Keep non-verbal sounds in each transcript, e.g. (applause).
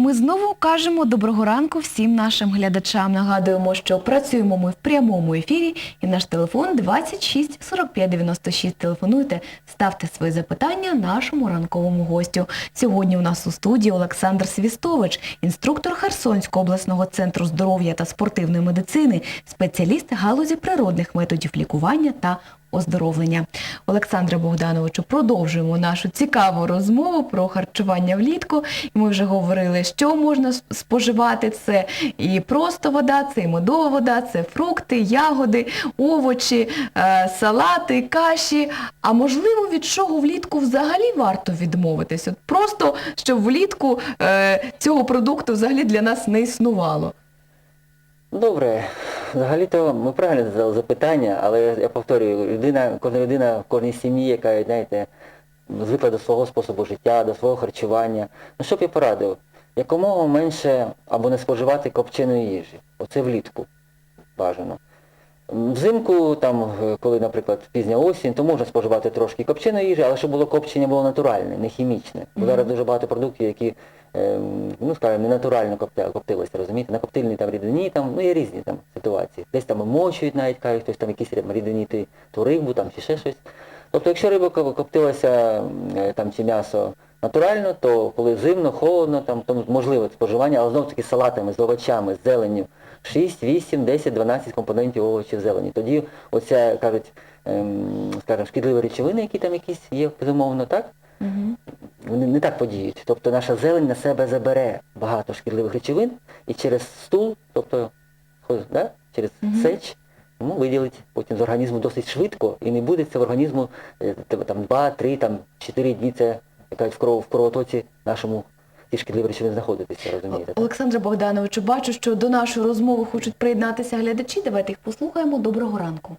Ми знову кажемо доброго ранку всім нашим глядачам. Нагадуємо, що працюємо ми в прямому ефірі і наш телефон 26 45 96. Телефонуйте, ставте свої запитання нашому ранковому гостю. Сьогодні у нас у студії Олександр Свістович, інструктор Херсонського обласного центру здоров'я та спортивної медицини, спеціаліст галузі природних методів лікування та оздоровлення. Олександре Богдановичу, продовжуємо нашу цікаву розмову про харчування влітку. Ми вже говорили, що можна споживати. Це і просто вода, це і медова вода, це фрукти, ягоди, овочі, е, салати, каші. А можливо, від чого влітку взагалі варто відмовитись? От просто щоб влітку е, цього продукту взагалі для нас не існувало. Добре, взагалі-то ми правильно задали запитання, але я повторюю, людина, кожна людина в кожній сім'ї, яка, знаєте, звикла до свого способу життя, до свого харчування. Ну що б я порадив? Якомога менше або не споживати копченої їжі. Оце влітку бажано. Взимку, там, коли, наприклад, пізня осінь, то можна споживати трошки копченої їжі, але щоб було копчення було натуральне, не хімічне. Бо зараз дуже багато продуктів, які, ну скажімо, не натурально копте- розумієте, на коптильній там рідині, там, ну є різні там ситуації. Десь там мочують навіть, кажуть, хтось там якісь рі- рідині ту рибу там чи ще щось. Тобто, якщо риба коптилася е, там чи м'ясо натурально, то коли зимно, холодно, там, то можливе споживання, але знову таки з салатами, з овочами, з зеленню. 6, 8, 10, 12 компонентів овочів зелені. Тоді оця, кажуть, ем, скажімо, шкідливі речовини, які там якісь є, безумовно, так? Угу. Вони не так подіють. Тобто наша зелень на себе забере багато шкідливих речовин і через стул, тобто да, через сеч, ну, виділить потім з організму досить швидко і не буде це в організму е, там 2, 3, там 4 дні це яка в кров в кровотоці нашому ті шкідливі речовини знаходитися, розумієте? Олександре Богдановичу, бачу, що до нашої розмови хочуть приєднатися глядачі. Давайте їх послухаємо. Доброго ранку.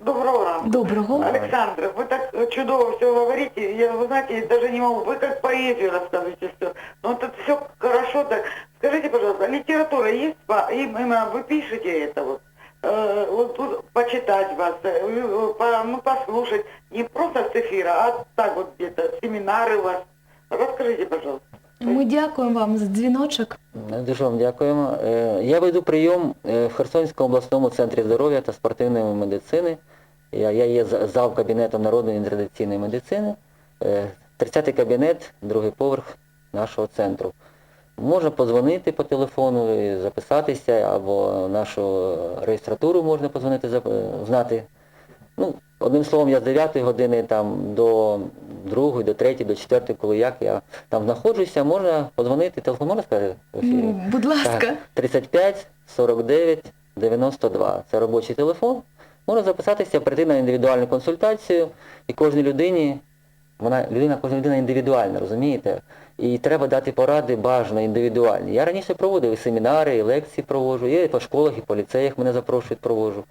Доброго ранку. Доброго. Александр, вы так чудово все говорите, я, вы знаете, я даже не могу, вы как поэзию рассказываете все. Но это все хорошо так. Скажите, пожалуйста, литература есть, по- им- именно вы пишете это вот? Э, вот тут почитать вас, э, э, по- ну, послушать, не просто с эфира, а так вот где-то, семинары у вас. Расскажите, пожалуйста. Ми дякуємо вам за дзвіночок. Е, Дуже вам дякуємо. Е, Я веду прийом е, в Херсонському обласному центрі здоров'я та спортивної медицини. Я, я є за- зав кабінетом народної і традиційної медицини. Е, 30-й кабінет, другий поверх нашого центру. Можна подзвонити по телефону, записатися, або нашу реєстратуру можна подзвонити, знати. Ну, одним словом, я з 9 години там до 2, до 3, до 4, коли як я там знаходжуся, можна подзвонити, телефон можна сказати? Ну, Будь ласка. Так, 35 49 92. Це робочий телефон. Можна записатися, прийти на індивідуальну консультацію, і кожній людині, вона людина, кожна людина індивідуальна, розумієте? І треба дати поради бажано індивідуальні. Я раніше проводив і семінари, і лекції проводжу, і по школах, і по ліцеях мене запрошують, проводжу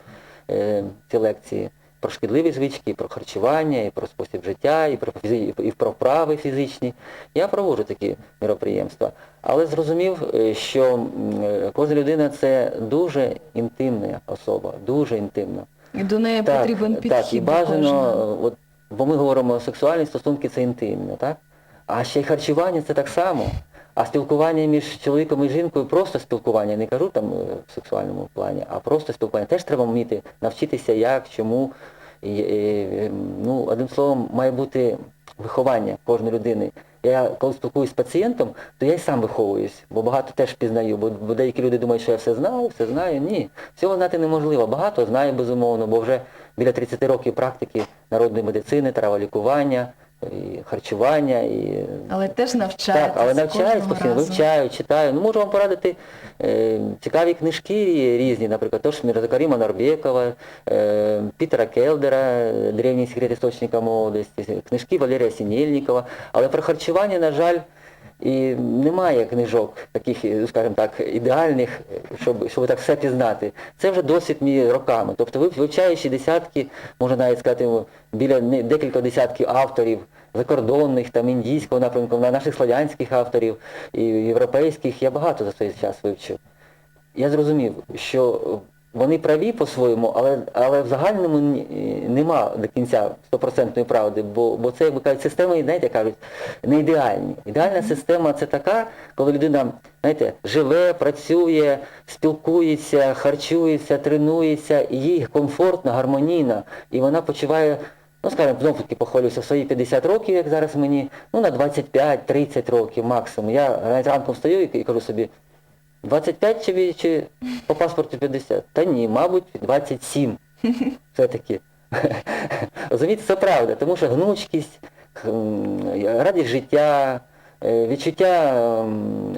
е, ці лекції. Про шкідливі звички, і про харчування, і про спосіб життя, і про і про вправи фізичні. Я проводжу такі мероприємства. Але зрозумів, е, що е, кожна людина це дуже інтимна особа, дуже інтимна. І до неї потрібен підхід. так, і бажано, е, от, бо ми говоримо, сексуальні стосунки це інтимно, так? А ще й харчування це так само. А спілкування між чоловіком і жінкою, просто спілкування, не кажу там е, в сексуальному плані, а просто спілкування. Теж треба вміти навчитися як, чому. І, і, е, ну, одним словом, має бути виховання кожної людини. Я коли спілкуюсь з пацієнтом, то я й сам виховуюсь, бо багато теж пізнаю, бо, бо деякі люди думають, що я все знаю, все знаю. Ні, всього знати неможливо. Багато знаю, безумовно, бо вже біля 30 років практики народної медицини, траволікування, і харчування, і Але теж навчаю. так, але навчаюсь постійно, разу. вивчаю, читаю. Ну, можу вам порадити е, цікаві книжки різні, наприклад, тож Мірзакаріма Нарбєкова, е, Пітера Келдера, Древні Древній секрет істочника молодості, книжки Валерія Сінєльнікова. Але про харчування, на жаль, і немає книжок таких, е, скажімо так, ідеальних, щоб, щоб так все пізнати. Це вже досвід мій роками. Тобто ви- вивчаючи десятки, можна навіть сказати, біля не- декілька десятків авторів, закордонних, там індійського напрямку, на наших слов'янських авторів і європейських, я багато за цей час вивчив. Я зрозумів, що вони праві по-своєму, але, але в загальному нема до кінця стопроцентної правди, бо, бо це, як би кажуть, системи, знаєте, кажуть, не ідеальні. Ідеальна система це така, коли людина, знаєте, живе, працює, спілкується, харчується, тренується, і їй комфортно, гармонійно, і вона почуває, ну скажімо, знову таки похвалюся, в свої 50 років, як зараз мені, ну на 25-30 років максимум. Я навіть ранком встаю і, і кажу собі, 25 чи, чи по паспорту 50? Та ні, мабуть, 27. (laughs) Все-таки. Розумієте, це правда, тому що гнучкість, радість життя, е, відчуття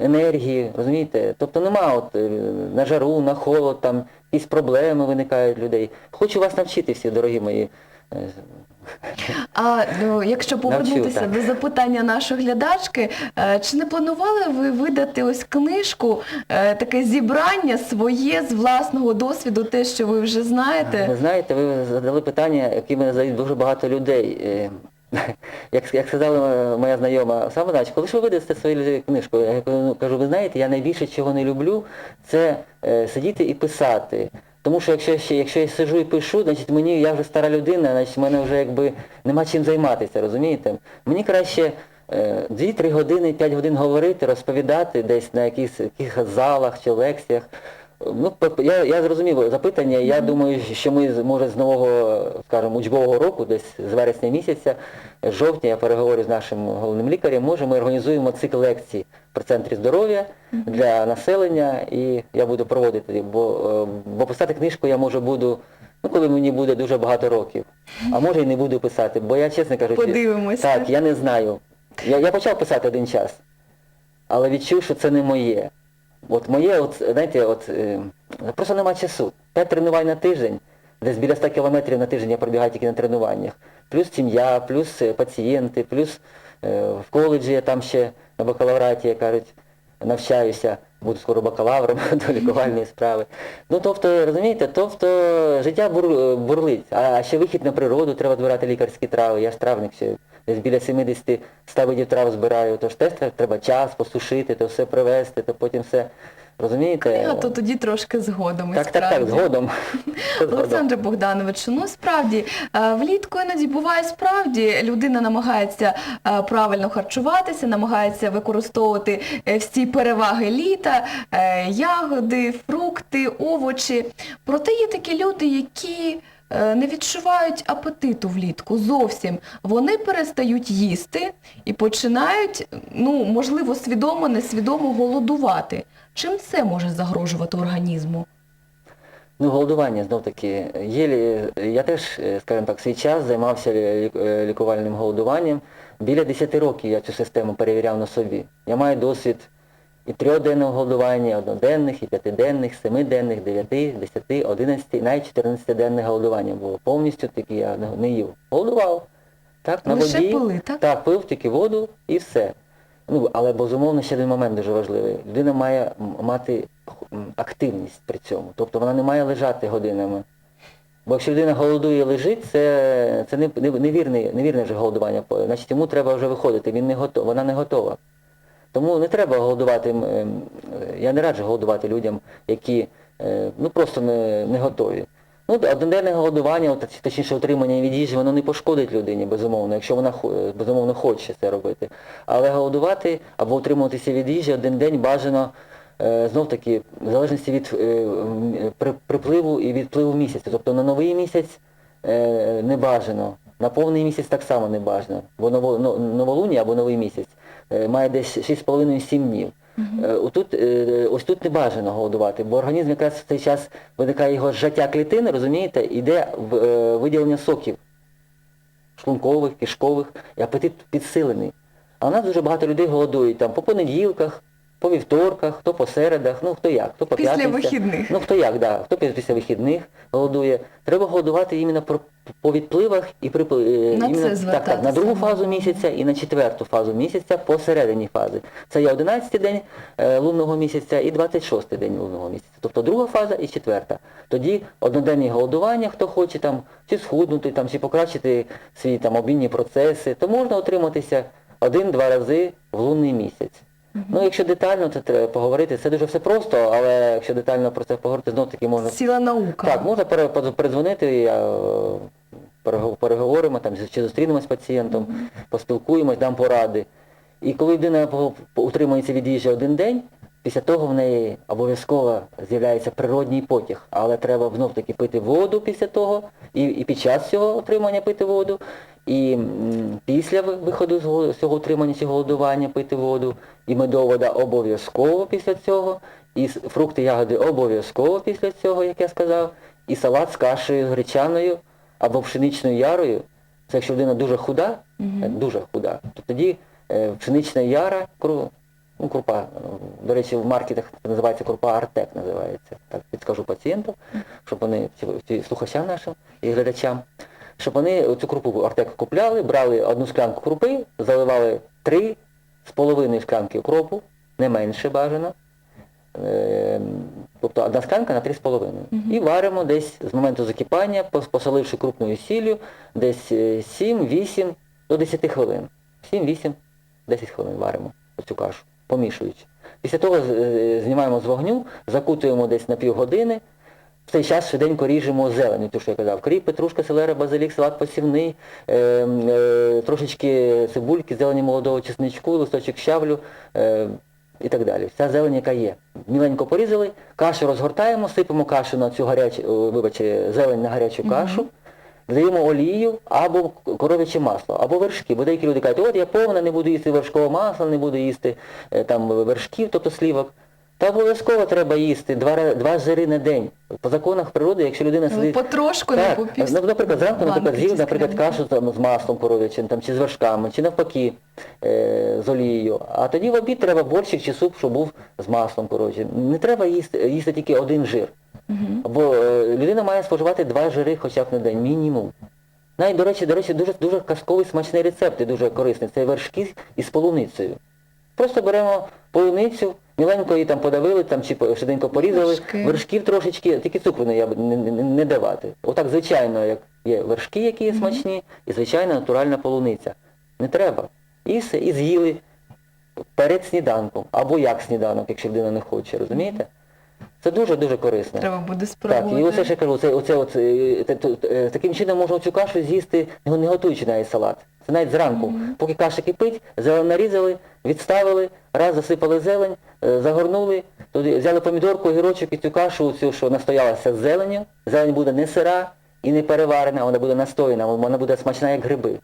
енергії, розумієте? Тобто нема от е, на жару, на холод, там якісь проблеми виникають у людей. Хочу вас навчити всі, дорогі мої. А ну, якщо повернутися до запитання нашої глядачки, е, чи не планували ви видати ось книжку, е, таке зібрання своє з власного досвіду, те, що ви вже Ви знаєте? знаєте, ви задали питання, які мене задають дуже багато людей. Е, (laughs) Як, як сказала моя знайома Самодач, коли ж ви видасте свою книжку, я кажу, кажу, ви знаєте, я найбільше чого не люблю, це е, сидіти і писати. Тому що якщо, я якщо я сижу і пишу, значить мені я вже стара людина, значить в мене вже якби нема чим займатися, розумієте? Мені краще е, 2-3 години, 5 годин говорити, розповідати десь на якихось залах чи лекціях. Ну, я, я зрозумів запитання. Я думаю, що ми може з нового, скажімо, учбового року, десь з вересня місяця, з жовтня я переговорю з нашим головним лікарем, може ми організуємо цикл лекцій при центрі здоров'я для населення і я буду проводити, бо, е, бо писати книжку я може буду, ну коли мені буде дуже багато років. А може і не буду писати, бо я чесно кажучи, Подивимося. так, я не знаю. Я, я почав писати один час, але відчув, що це не моє. От моє, от, знаєте, от, е, просто нема часу. П'ять тренувань на тиждень, десь біля 100 кілометрів на тиждень я пробігаю тільки на тренуваннях. Плюс сім'я, плюс е, пацієнти, плюс е, в коледжі я там ще на бакалавраті, як кажуть, навчаюся, буду скоро бакалавром (laughs) до лікувальної справи. Ну тобто, розумієте, тобто життя бур, бурлить, а ще вихід на природу, треба збирати лікарські трави. Я ж травник ще десь біля 70 100 трав збираю, тож теж треба час посушити, то все привезти, то потім все. Розумієте? Книга, то тоді трошки згодом. так, так, так, (laughs) згодом. Олександре Богдановичу, ну справді е, влітку іноді буває справді, людина намагається е, правильно харчуватися, намагається використовувати е, всі переваги літа, ягоди, фрукти, овочі. Проте є такі люди, які не відчувають апетиту влітку зовсім. Вони перестають їсти і починають, ну, можливо, свідомо, несвідомо голодувати. Чим це може загрожувати організму? Ну, голодування знов таки. Є, я теж, е, скажімо так, свій час займався е, лікувальним голодуванням. Біля 10 років я цю систему перевіряв на собі. Я маю досвід і трьохденного голодування, і одноденних, і п'ятиденних, семиденних, дев'яти, десяти, одинадцяти, навіть 14-денне голодування було. Повністю таки я не- їв. Голодував. Так, на Лише воді. пили, так? Так, пив тільки воду і все. Ну, але безумовно ще один момент дуже важливий. Людина має мати активність при цьому. Тобто вона не має лежати годинами. Бо якщо людина голодує і лежить, це, це не, не, невірне, невірне вже голодування. Значить йому треба вже виходити, він не готов, вона не готова. Тому не треба голодувати, ем, я не раджу голодувати людям, які е, ну, просто не, не готові. Ну, одноденне голодування, точніше утримання від їжі, воно не пошкодить людині, безумовно, якщо вона е, безумовно хоче це робити. Але голодувати або утримуватися від їжі один день бажано е, знов таки в залежності від припливу і відпливу місяця. Тобто на новий місяць не бажано, на повний місяць так само не бажано, бо ново- новолуння або новий місяць е, має десь 6,5-7 днів. Е, Отут, е, ось тут не бажано голодувати, бо організм якраз в цей час виникає його зжаття клітини, розумієте, іде в виділення соків шлункових, кишкових, і апетит підсилений. А у нас дуже багато людей голодують там по понеділках, по вівторках, хто по середах, ну хто як, хто по Після п'ятницях. вихідних. Ну хто як, да, хто пі- після вихідних голодує. Треба голодувати іменно по відпливах і при е, На це так, так, на другу фазу місяця і на четверту фазу місяця посередині фази. Це є 11-й день е, лунного місяця і 26-й день лунного місяця. Тобто друга фаза і четверта. Тоді одноденні голодування, хто хоче там, чи схуднути, там, чи покращити свої там обмінні процеси, то можна утриматися один-два рази в лунний місяць. Ну, якщо детально, це треба поговорити. Це дуже все просто, але якщо детально про це поговорити, знов таки можна Ціла наука. так, можна пере- передзвонити, я, е, перего- переговоримо, там, чи зустрінемось з пацієнтом, поспілкуємось, дам поради. І коли людина по- по- утримується від їжі один день, після того в неї обов'язково з'являється природній потяг, але треба знов таки пити воду після того, і, і під час цього отримання пити воду, і м, після виходу з го- з цього утримання чи голодування пити воду, і медова вода обов'язково після цього, і фрукти, ягоди обов'язково після цього, як я сказав, і салат з кашею гречаною або пшеничною ярою. Це якщо людина дуже худа, е, дуже худа, то тоді е, пшенична яра, кру, ну, крупа, е, до речі, в маркетах це називається крупа Артек, називається. Так підскажу пацієнтам, щоб вони, ці- ці слухачам нашим і глядачам, щоб вони цю крупу Артек купляли, брали одну склянку крупи, заливали три з половиною склянки укропу, не менше бажано. Е, Тобто одна склянка на 3,5. І варимо десь з моменту закипання, пос- посоливши крупною сіллю, десь е, 7-8 до 10 хвилин. 7-8, 10 хвилин варимо цю кашу, помішуючи. Після того е, знімаємо з вогню, закутуємо десь на півгодини. В цей час швиденько ріжемо зелень, те, що я казав. Кріп, петрушка, селера, базилік, салат посівний, е, е, трошечки цибульки, зелені молодого чесничку, листочок щавлю е, і так далі. Вся зелень, яка є. Міленько порізали, кашу розгортаємо, сипемо кашу на цю гарячу, вибачте, зелень на гарячу кашу, додаємо олію або коров'яче масло, або вершки. Бо деякі люди кажуть, от я повна, не буду їсти вершкового масла, не буду їсти е, там вершків, тобто слівок. Та обов'язково треба їсти два, два жири на день. По законах природи, якщо людина Ну, сидить... Потрошку, Так, по пів ну, наприклад, зранку, наприклад, з'їв, наприклад, кашу там, з маслом коров'ячим, там, чи з вершками, чи навпаки е, з олією. А тоді в обід треба борщик чи суп, щоб був з маслом коров'ячим. Не треба їсти, їсти тільки один жир. Бо е, людина має споживати два жири хоча б на день, мінімум. Навіть, до речі, до речі, дуже, дуже казковий смачний рецепт і дуже корисний. Це вершки із полуницею. Просто беремо полуницю, міленько її там подавили, там чи швиденько порізали, Вершки. вершків трошечки, тільки цукру не, я б не, не, не давати. Отак, звичайно, як є вершки, які є смачні, і звичайна натуральна полуниця. Не треба. І все, і з'їли перед сніданком, або як сніданок, якщо людина не хоче, розумієте? Це дуже-дуже корисно. Треба буде Так, і оце я кажу, це, оце, от, е, те- то- е, таким чином можна цю кашу з'їсти, не не готуючи навіть салат. Це навіть зранку. Поки каша кипить, зелень нарізали, відставили, раз засипали зелень, е, загорнули, туди взяли помідорку, огірочок і цю кашу, цю, що настоялася з зеленю. Зелень буде не сира і не переварена, вона буде настояна, вона буде смачна, як гриби.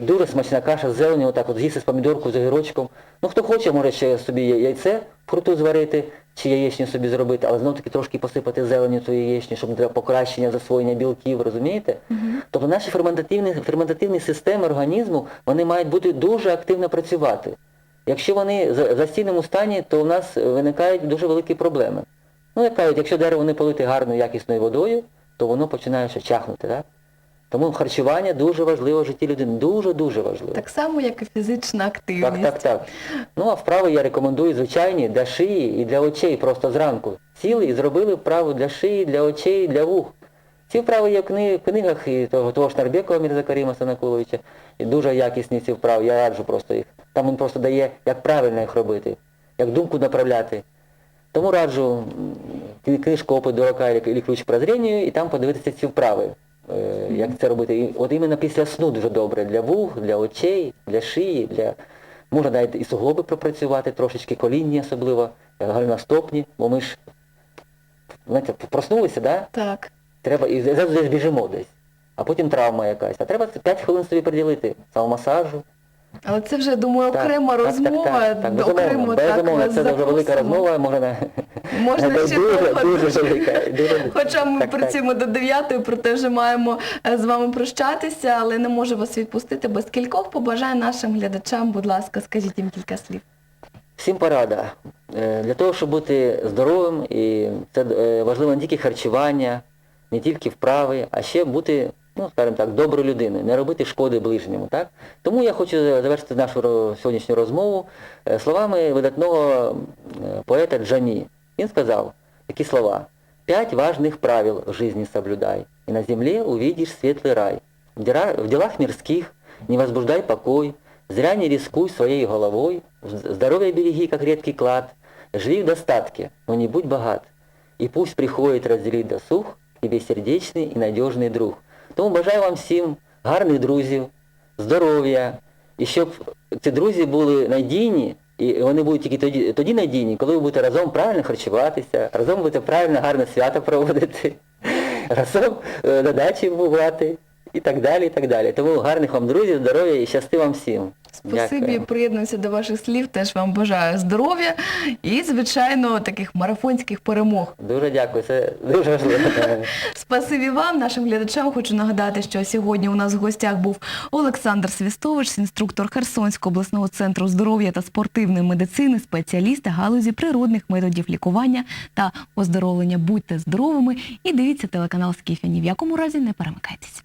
Дуже смачна каша з зеленю, отак от з'їсти з помідоркою, з огірочком. Ну хто хоче, може ще собі яйце вкруту зварити, чи яєчню собі зробити, але знов таки трошки посипати зеленю ту яєчню, щоб для покращення засвоєння білків, розумієте? Тобто наші ферментативні, ферментативні системи організму, вони мають бути дуже активно працювати. Якщо вони в застійному стані, то у нас виникають дуже великі проблеми. Ну, як кажуть, якщо дерево не полити гарною якісною водою, то воно починає ще чахнути, так? Тому харчування дуже важливо в житті людини. Дуже-дуже важливо. Так само, як і фізична активність. Так, так, так. Ну а вправи я рекомендую звичайні для шиї і для очей просто зранку. Сіли і зробили вправу для шиї, для очей, для вух. Ці вправи є в книгах і того, того ж Нарбекова Мірза Каріма Санакуловича. І дуже якісні ці вправи, я раджу просто їх. Там він просто дає, як правильно їх робити, як думку направляти. Тому раджу книжку «Опит дурака» і ключ прозрінню, і там подивитися ці вправи, е, як це робити. І от іменно після сну дуже добре для вух, для очей, для шиї, для можна навіть і суглоби пропрацювати трошечки, колінні особливо, голеностопні, бо ми ж знаєте, проснулися, да? Так. треба і десь біжимо десь, а потім травма якась. А треба 5 хвилин собі приділити самомасажу. Але це вже, думаю, окрема так, розмова. Так, так, так, окремо безумовно, так безумовно, це дуже велика розмова, можна, Можна (laughs) ще дуже, дуже велика. Дуже, Хоча ми так, так. працюємо до 9, проте вже маємо е, з вами прощатися, але не можу вас відпустити без кількох побажань нашим глядачам. Будь ласка, скажіть їм кілька слів. Всім порада. Е, Для того, щоб бути здоровим, і це е, важливо не тільки харчування, не тільки вправи, а ще бути, ну, скажімо так, доброю людиною, не робити шкоди ближньому. Так? Тому я хочу завершити нашу сьогоднішню розмову е, словами видатного е, поета Джамі. Він сказав такі слова. «Пять важных правил в жизни соблюдай, и на земле увидишь светлый рай. В дела- в делах мирских не возбуждай покой, зря не рискуй своей головой, Здоровье береги, как редкий клад. Живи в достатке, но не будь богат. И пусть приходит разделить досуг тебе сердечний і надіжний друг. Тому бажаю вам всім гарних друзів, здоров'я, і щоб ці друзі були надійні, і вони будуть тільки тоді, тоді надійні, коли ви будете разом правильно харчуватися, разом будете правильно гарне свято проводити, (laughs) разом е, на дачі бувати і так далі, і так далі. Тому гарних вам друзів, здоров'я і щасти вам всім. Спасибі, Дякую. приєднуюся до ваших слів, теж вам бажаю здоров'я і, звичайно, таких марафонських перемог. Дуже дякую, це дуже важливо. Спасибі вам, нашим глядачам. Хочу нагадати, що сьогодні у нас в гостях був Олександр Свістович, інструктор Херсонського обласного центру здоров'я та спортивної медицини, спеціаліст галузі природних методів лікування та оздоровлення. Будьте здоровими і дивіться телеканал Скіфяні. В якому разі не перемикайтеся.